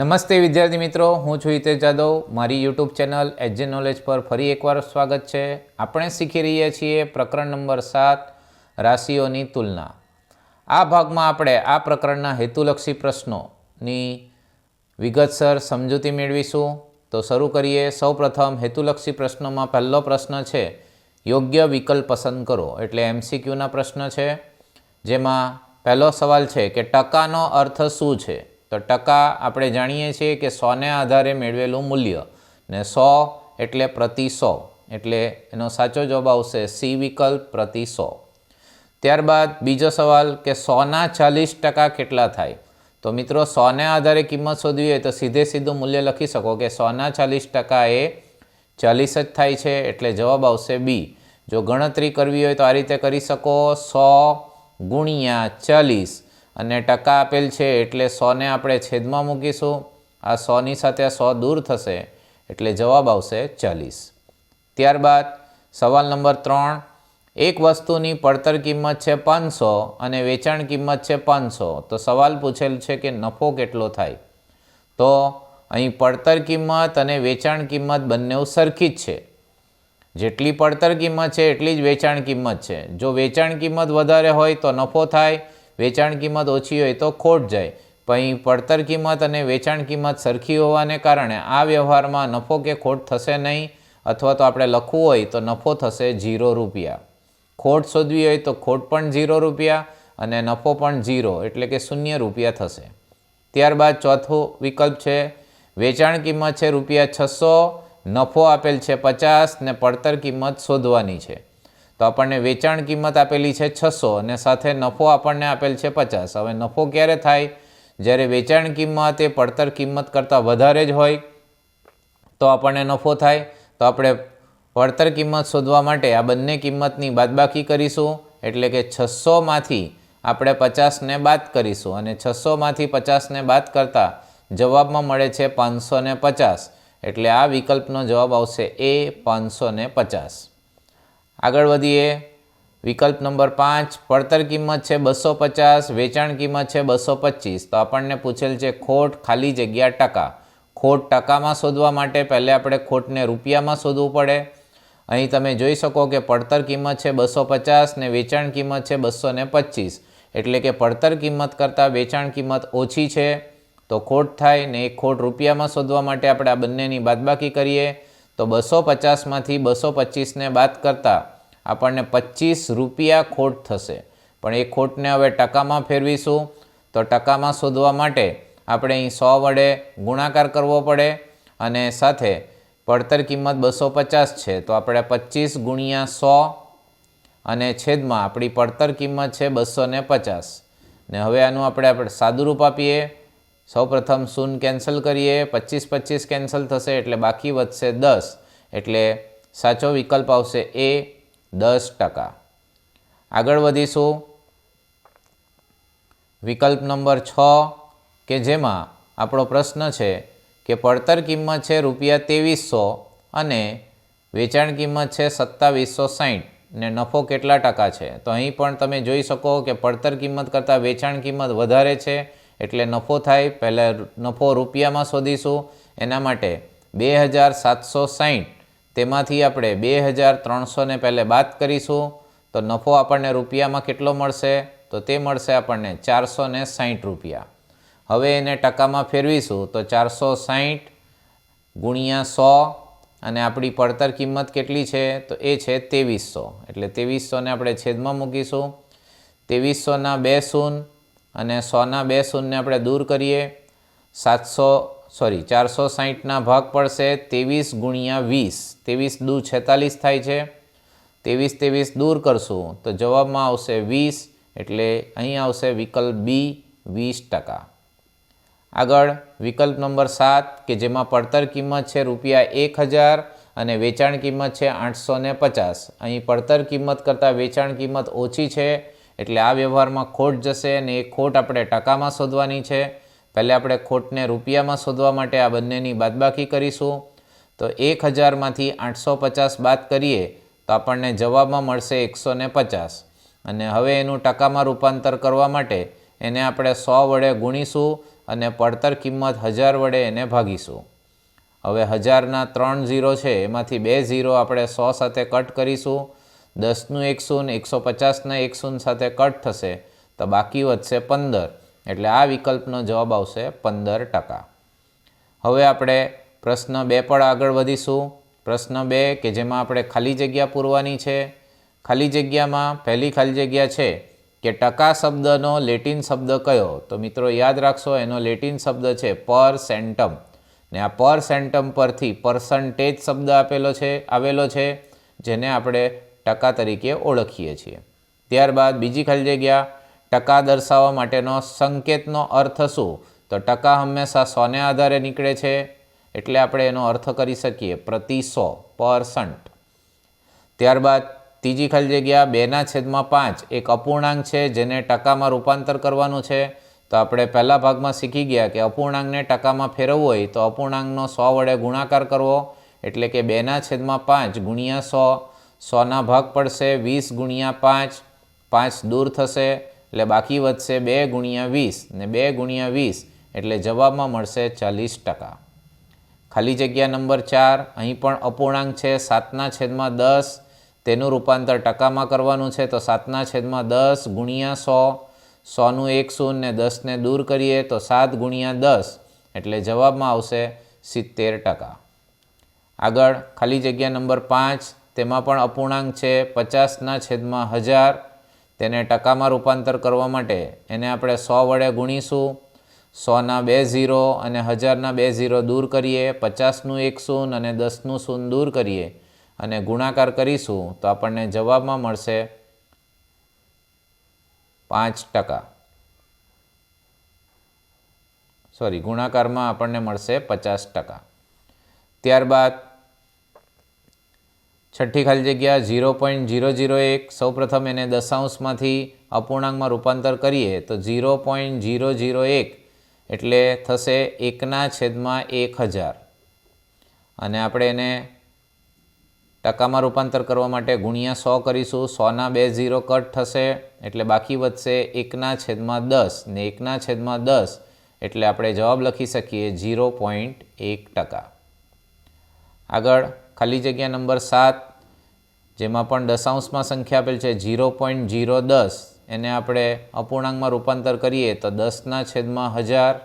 નમસ્તે વિદ્યાર્થી મિત્રો, હું છું હિતેશ જાદવ. મારી યુટ્યુબ ચેનલ એજે નોલેજ પર ફરી એકવાર સ્વાગત છે. આપણે શીખી રહ્યા છીએ પ્રકરણ નંબર સાત, રાશિઓની તુલના. આ ભાગમાં આપણે આ પ્રકરણના હેતુલક્ષી પ્રશ્નોની વિગતસર સમજૂતી મેળવીશું. તો શરૂ કરીએ. સૌપ્રથમ, હેતુલક્ષી પ્રશ્નોમાં પહેલો પ્રશ્ન છે, યોગ્ય વિકલ્પ પસંદ કરો. એટલે એમસીક્યુના પ્રશ્ન છે. જેમાં પહેલો સવાલ છે કે ટકાનો અર્થ શું છે? તો ટકા આપણે જાણીએ છીએ કે સોને આધારે મેળવેલું મૂલ્ય ને સો એટલે પ્રતિ સો, એટલે એનો સાચો જવાબ આવશે સી વિકલ્પ પ્રતિ સો. ત્યારબાદ બીજો સવાલ કે સોના ચાલીસ ટકા કેટલા થાય? તો મિત્રો, સોને આધારે કિંમત શોધવી હોય તો સીધે સીધું મૂલ્ય લખી શકો કે સોના ચાલીસ ટકા એ ચાલીસ જ થાય છે એટલે જવાબ આવશે બી. જો ગણતરી કરવી હોય તો આ રીતે કરી શકો સો ગુણ્યા ચાલીસ. અને ટકા આપેલ છે એટલે સોને આપણે છેદમાં મૂકીશું. આ સોની સાથે આ સો દૂર થશે એટલે જવાબ આવશે ચાલીસ. ત્યારબાદ સવાલ નંબર ત્રણ, એક વસ્તુની પડતર કિંમત છે પાંચસો અને વેચાણ કિંમત છે પાંચસો. તો સવાલ પૂછેલ છે કે નફો કેટલો થાય? તો અહીં પડતર કિંમત અને વેચાણ કિંમત બંને સરખી જ છે. જેટલી પડતર કિંમત છે એટલી જ વેચાણ કિંમત છે. જો વેચાણ કિંમત વધારે હોય તો નફો થાય વેચાણ કિંમત ઓછી હોય તો ખોટ જાય. પછી પડતર કિંમત અને વેચાણ કિંમત સરખી હોવાને કારણે આ વ્યવહારમાં નફો કે ખોટ થશે નહીં અથવા તો આપણે લખવું હોય તો નફો થશે ઝીરો રૂપિયા. ખોટ શોધવી હોય તો ખોટ પણ ઝીરો રૂપિયા અને નફો પણ ઝીરો એટલે કે શૂન્ય રૂપિયા થશે. ત્યારબાદ ચોથો વિકલ્પ છે, વેચાણ કિંમત છે રૂપિયા છસો, નફો આપેલ છે પચાસ ને પડતર કિંમત શોધવાની છે. તો આપણને વેચાણ કિંમત આપેલી છે છસો અને સાથે નફો આપણને આપેલ છે પચાસ. હવે નફો ક્યારે થાય? જ્યારે વેચાણ કિંમત એ પડતર કિંમત કરતાં વધારે જ હોય, તો આપણને નફો થાય. તો આપણે પડતર કિંમત શોધવા માટે આ બંને કિંમતની બાદબાકી કરીશું. એટલે કે છસોમાંથી આપણે પચાસને બાદ કરીશું અને છસોમાંથી પચાસને બાદ કરતાં જવાબમાં મળે છે પાંચસો ને પચાસ. એટલે આ વિકલ્પનો જવાબ આવશે એ પાંચસો પચાસ. આગળ વધીએ. વિકલ્પ નંબર પાંચ, પડતર કિંમત છે બસો પચાસ, વેચાણ કિંમત છે બસો પચીસ. તો આપણને પૂછેલ છે ખોટ ખાલી જગ્યા ટકા. ખોટ ટકામાં શોધવા માટે પહેલે આપણે ખોટને રૂપિયામાં શોધવું પડે. અહીં તમે જોઈ શકો કે પડતર કિંમત છે બસો પચાસ ને વેચાણ કિંમત છે બસો ને પચીસ. એટલે કે પડતર કિંમત કરતાં વેચાણ કિંમત ઓછી છે. તો ખોટ થાય ને એ ખોટ રૂપિયામાં શોધવા માટે આપણે આ બંનેની બાદબાકી કરીએ. તો બસો પચાસમાંથી બસો પચીસને બાદ કરતાં આપણને પચીસ રૂપિયા ખોટ થશે. પણ એ ખોટને હવે ટકામાં ફેરવીશું. તો ટકામાં શોધવા માટે આપણે અહીં સો વડે ગુણાકાર કરવો પડે અને સાથે પડતર કિંમત બસો પચાસ છે. તો આપણે પચીસ ગુણ્યા સો અને છેદમાં આપણી પડતર કિંમત છે બસો ને પચાસ. ને હવે આનું આપણે આપણે સાદુરૂપ આપીએ. સૌપ્રથમ શૂન કેન્સલ કરીએ, પચીસ પચીસ કેન્સલ થશે એટલે બાકી વધશે દસ, એટલે સાચો વિકલ્પ આવશે એ દસ ટકા. આગળ વધીશું. વિકલ્પ નંબર છ, કે જેમાં આપણો પ્રશ્ન છે કે પડતર કિંમત છે રૂપિયા ત્રેવીસો અને વેચાણ કિંમત છે સત્તાવીસો સાહીઠ ને નફો કેટલા ટકા છે? તો અહીં પણ તમે જોઈ શકો કે પડતર કિંમત કરતાં વેચાણ કિંમત વધારે છે એટલે નફો થાય, પહેલાં નફો રૂપિયામાં શોધીશું. એના માટે બે હજાર સાતસો સાહીઠ તેમાંથી આપણે બે હજાર ત્રણસોને પહેલે બાદ કરીશું. તો નફો આપણને રૂપિયામાં કેટલો મળશે? તો તે મળશે આપણને ચારસો ને સાહીઠ રૂપિયા. હવે એને ટકામાં ફેરવીશું, તો ચારસો સાહીઠ ગુણ્યા સો, અને આપણી પડતર કિંમત કેટલી છે? તો એ છે ત્રેવીસો. એટલે ત્રેવીસોને આપણે છેદમાં મૂકીશું. ત્રેવીસોના બે શૂન્ય અને સોના બે શૂન્ય આપણે દૂર કરીએ. સાતસો સોરી ચારસો સાહીઠના ભાગ પડશે ત્રેવીસ ગુણ્યા વીસ. ત્રેવીસ દુ છેતાલીસ થાય છે. ત્રેવીસ ત્રેવીસ દૂર કરશું તો જવાબમાં આવશે વીસ એટલે અહીં આવશે વિકલ્પ બી, વીસ ટકા. આગળ વિકલ્પ નંબર સાત કે જેમાં પડતર કિંમત છે રૂપિયા એક હજાર અને વેચાણ કિંમત છે આઠસો પચાસ. અહીં પડતર કિંમત કરતાં વેચાણ કિંમત ઓછી છે એટલે આ વ્યવહારમાં ખોટ જશે અને એ ખોટ આપણે ટકામાં શોધવાની છે. પહેલે આપણે ખોટને રૂપિયામાં શોધવા માટે આ બંનેની બાદબાકી કરીશું. તો એક હજારમાંથી આઠસો પચાસ બાદ કરીએ તો આપણને જવાબમાં મળશે એકસો ને પચાસ. અને હવે એનું ટકામાં રૂપાંતર કરવા માટે એને આપણે સો વડે ગુણીશું અને પડતર કિંમત હજાર વડે એને ભાગીશું. હવે હજારના ત્રણ ઝીરો છે, એમાંથી બે ઝીરો આપણે સો સાથે કટ કરીશું. દસનું એક શૂન્ય એકસો પચાસના એક શૂન્ય સાથે કટ થશે, તો બાકી વધશે પંદર. એટલે આ વિકલ્પનો જવાબ આવશે પંદર ટકા. હવે આપણે પ્રશ્ન બે પર આગળ વધીશું. પ્રશ્ન બે કે જેમાં આપણે ખાલી જગ્યા પૂરવાની છે. ખાલી જગ્યામાં પહેલી ખાલી જગ્યા છે કે ટકા શબ્દનો લેટિન શબ્દ કયો? તો મિત્રો યાદ રાખશો, એનો લેટિન શબ્દ છે પર સેન્ટમ. ને આ પર સેન્ટમ પરથી પર્સન્ટેજ શબ્દ આપેલો છે, આવેલો છે, જેને આપણે ટકા તરીકે ઓળખીએ છીએ. ત્યારબાદ બીજી ખાલી જગ્યા, ટકા દર્શાવવા માટેનો સંકેતનો અર્થ શું? તો ટકા હંમેશા સોને આધારે નીકળે છે, એટલે આપણે એનો અર્થ કરી શકીએ પ્રતિ સો પર્સન્ટ ત્યારબાદ ત્રીજી ખાલી જગ્યા, બેના છેદમાં પાંચ એક અપૂર્ણાંક છે, જેને ટકામાં રૂપાંતર કરવાનું છે. તો આપણે પહેલા ભાગમાં શીખી ગયા કે અપૂર્ણાંકને ટકામાં ફેરવવું હોય તો અપૂર્ણાંકનો સો વડે ગુણાકાર કરવો, એટલે કે બેના છેદમાં પાંચ ગુણ્યા સો. સોના ભાગ પડશે, વીસ ગુણ્યા પાંચ પાંચ દૂર થશે, એટલે બાકી વધશે બે ગુણ્યા વીસ, ને બે ગુણ્યા વીસ, એટલે જવાબમાં મળશે ચાલીસ ટકા. ખાલી જગ્યા નંબર ચાર, અહીં પણ અપૂર્ણાંક છે, સાતના છેદમાં દસ, તેનું રૂપાંતર ટકામાં કરવાનું છે, તો સાતના છેદમાં દસ ગુણ્યા સો, સોનું એક શૂન્ય ને દસને દૂર કરીએ તો સાત ગુણ્યા દસ, એટલે જવાબમાં આવશે સિત્તેર ટકા. આગળ ખાલી જગ્યા નંબર પાંચ તેમાં પણ અપૂર્ણાંક છે. પચાસના છેદમાં હજાર. તેને ટકામાં રૂપાંતર કરવા માટે એને આપણે સો વડે ગુણીશું. સોના બે ઝીરો અને હજારના બે ઝીરો દૂર કરીએ. પચાસનું એક શૂન અને દસનું શૂન દૂર કરીએ અને ગુણાકાર કરીશું તો આપણને જવાબમાં મળશે પાંચ ટકા. સોરી, ગુણાકારમાં આપણને મળશે પચાસ ટકા. ત્યારબાદ છઠ્ઠી ખાલી જગ્યા ઝીરો પોઈન્ટ ઝીરો ઝીરો એક. સૌપ્રથમ એને દશાંશમાંથી અપૂર્ણાંકમાં રૂપાંતર કરીએ તો ઝીરો પોઈન્ટ ઝીરો ઝીરો એક એટલે થશે એકના છેદમાં એક હજાર. અને આપણે એને ટકામાં રૂપાંતર કરવા માટે ગુણ્યા સો કરીશું. સોના બે ઝીરો કટ થશે એટલે બાકી વધશે એકના છેદમાં દસ. ને એકના છેદમાં દસ એટલે આપણે જવાબ લખી શકીએ ઝીરો પોઈન્ટ એક ટકા. આગળ ખાલી જગ્યા નંબર સાત, જેમાં પણ દશાંશમાં સંખ્યા આપેલ છે, ઝીરો પોઈન્ટ ઝીરો દસ, એને આપણે અપૂર્ણાંકમાં રૂપાંતર કરીએ તો દસના છેદમાં હજાર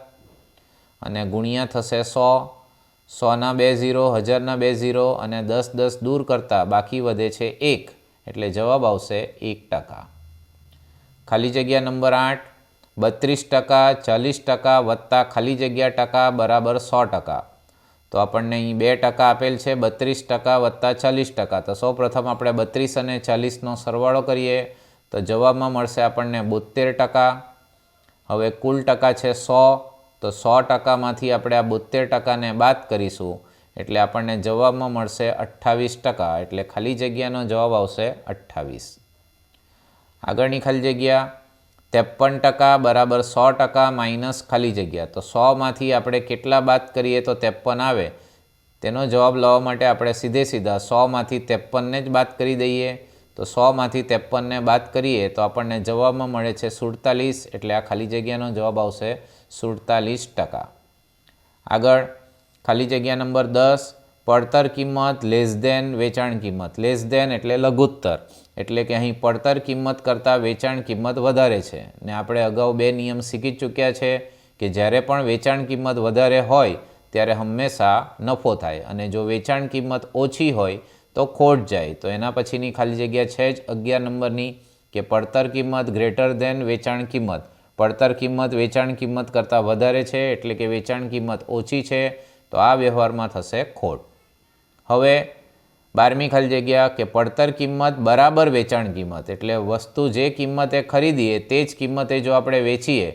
અને ગુણ્યા થશે સો. સોના બે ઝીરો, હજારના બે ઝીરો અને દસ દસ દૂર કરતાં બાકી વધે છે એક, એટલે જવાબ આવશે એક ટકા. ખાલી જગ્યા નંબર આઠ, બત્રીસ ટકા, ચાલીસ ટકા વત્તા ખાલી જગ્યા ટકા બરાબર સો ટકા. તો આપણને અહીં બે ટકા આપેલ છે, બત્રીસ ટકા વત્તા ચાલીસ ટકા. તો સૌપ્રથમ આપણે બત્રીસ અને ચાલીસનો સરવાળો કરીએ. તો જવાબમાં મળશે આપણને બોતેર ટકા. હવે કુલ ટકા છે સો. તો સો ટકામાંથી આપણે આ બોતેર ટકાને બાદ કરીશું. એટલે આપણને જવાબમાં મળશે અઠ્ઠાવીસ ટકા. એટલે ખાલી જગ્યાનો જવાબ આવશે અઠ્ઠાવીસ. આગળની ખાલી જગ્યા. ત્રેપન ટકા બરાબર સો ટકા માઇનસ ખાલી જગ્યા. તો સોમાંથી આપણે કેટલા બાદ કરીએ તો ત્રેપન આવે? તેનો જવાબ લાવવા માટે આપણે સીધે સીધા સોમાંથી ત્રેપનને જ બાદ કરી દઈએ. તો સોમાંથી ત્રેપનને બાદ કરીએ તો આપણને જવાબમાં મળે છે સુડતાલીસ, એટલે આ ખાલી જગ્યાનો જવાબ આવશે સુડતાલીસ ટકા. આગળ, ખાલી જગ્યા નંબર દસ પડતર કિંમત લેસ દેન વેચાણ કિંમત. લેસ દેન એટલે લઘુત્તર. એટલે કે અહીં પડતર કિંમત કરતાં વેચાણ કિંમત વધારે છે. ને આપણે અગાઉ બે નિયમ શીખી ચૂક્યા છે કે જ્યારે પણ વેચાણ કિંમત વધારે હોય, ત્યારે હંમેશા નફો થાય. અને જો વેચાણ કિંમત ઓછી હોય, તો ખોટ જાય. તો એના પછીની ખાલી જગ્યા છે જ અગિયાર નંબરની કે પડતર કિંમત ગ્રેટર દેન વેચાણ કિંમત. પડતર કિંમત વેચાણ કિંમત કરતાં વધારે છે એટલે કે વેચાણ કિંમત ઓછી છે, તો આ વ્યવહારમાં થશે ખોટ. હવે બારમી ખાલી જગ્યા કે પડતર કિંમત બરાબર વેચાણ કિંમત, એટલે વસ્તુ જે કિંમતે ખરીદીએ તે જ કિંમતે જો આપણે વેચીએ,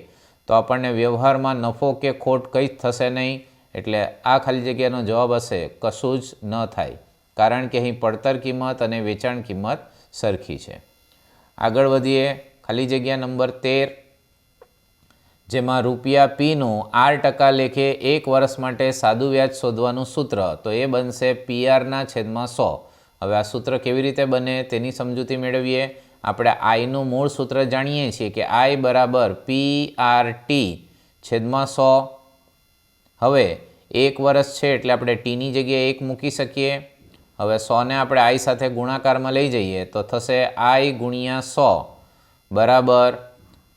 તો આપણને વ્યવહારમાં નફો કે ખોટ કંઈ જ થશે નહીં, એટલે આ ખાલી જગ્યાનો જવાબ હશે, કશું જ ન થાય. કારણ કે અહીં પડતર કિંમત અને વેચાણ કિંમત સરખી છે. આગળ વધીએ, ખાલી જગ્યા નંબર તેર. જેમાં રૂપિયા પીનું આર ટકા લેખે એક વર્ષ માટે સાદું વ્યાજ શોધવાનું સૂત્ર, તો એ બનશે પીઆરના છેદમાં સો. હવે આ સૂત્ર કેવી રીતે બને તેની સમજૂતી મેળવીએ. આપણે આઈનું મૂળ સૂત્ર જાણીએ છીએ કે આઈ બરાબર પી આર ટી છેદમાં સો. હવે એક વર્ષ છે એટલે આપણે ટીની જગ્યાએ એક મૂકી શકીએ. હવે સોને આપણે આઈ સાથે ગુણાકારમાં લઈ જઈએ, તો થશે આઈ ગુણ્યા સો. બરાબર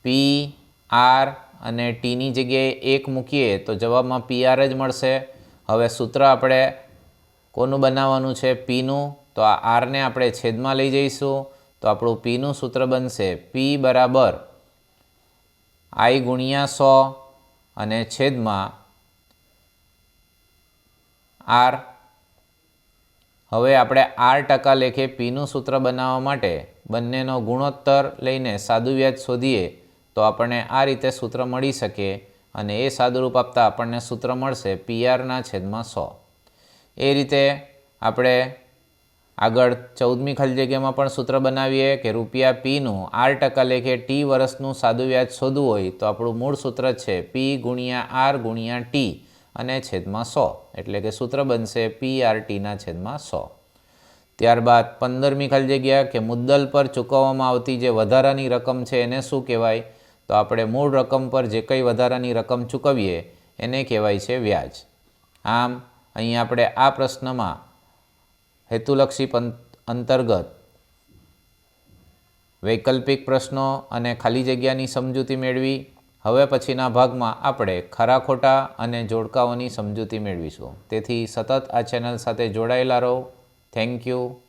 પી આર અને ટીની જગ્યાએ એક મૂકીએ તો જવાબમાં પી આર જ મળશે. હવે સૂત્ર આપણે કોનું બનાવવાનું છે? પીનું તો આ આરને આપણે છેદમાં લઈ જઈશું. તો આપણું પીનું સૂત્ર બનશે પી બરાબર આઈ ગુણ્યા સો અને છેદમાં આર હવે આપણે આર ટકા લેખે પીનું સૂત્ર બનાવવા માટે બંનેનો ગુણોત્તર લઈને સાદું વ્યાજ શોધીએ. તો આપણને આ રીતે સૂત્ર મળી શકે અને એ સાદુરૂપ આપતા આપણને સૂત્ર મળશે પીઆરના છેદમાં સો. એ રીતે આપણે આગળ ચૌદમી ખાલી જગ્યામાં પણ સૂત્ર બનાવીએ કે રૂપિયા પીનું આર ટકા લેખે ટી વર્ષનું સાદું વ્યાજ શોધવું હોય તો આપણું મૂળ સૂત્ર છે પી ગુણ્યા આર ગુણ્યા ટી અને છેદમાં સો. એટલે કે સૂત્ર બનશે પી આર ટીના છેદમાં સો. ત્યારબાદ પંદરમી ખાલી જગ્યા કે મુદ્દલ પર ચૂકવવામાં આવતી જે વધારાની રકમ છે એને શું કહેવાય? તો આપણે મૂળ રકમ પર જે કંઈ વધારાની રકમ ચૂકવીએ, એને કહેવાય છે વ્યાજ. આમ, અહીં આપણે આ પ્રશ્નમાં હેતુલક્ષી અંતર્ગત વૈકલ્પિક પ્રશ્નો અને ખાલી જગ્યાની સમજૂતી મેળવી, હવે પછીના ભાગમાં આપણે ખરા ખોટા અને જોડકાઓની સમજૂતી મેળવીશું. તેથી સતત આ ચેનલ સાથે જોડાયેલા રહો. Thank you.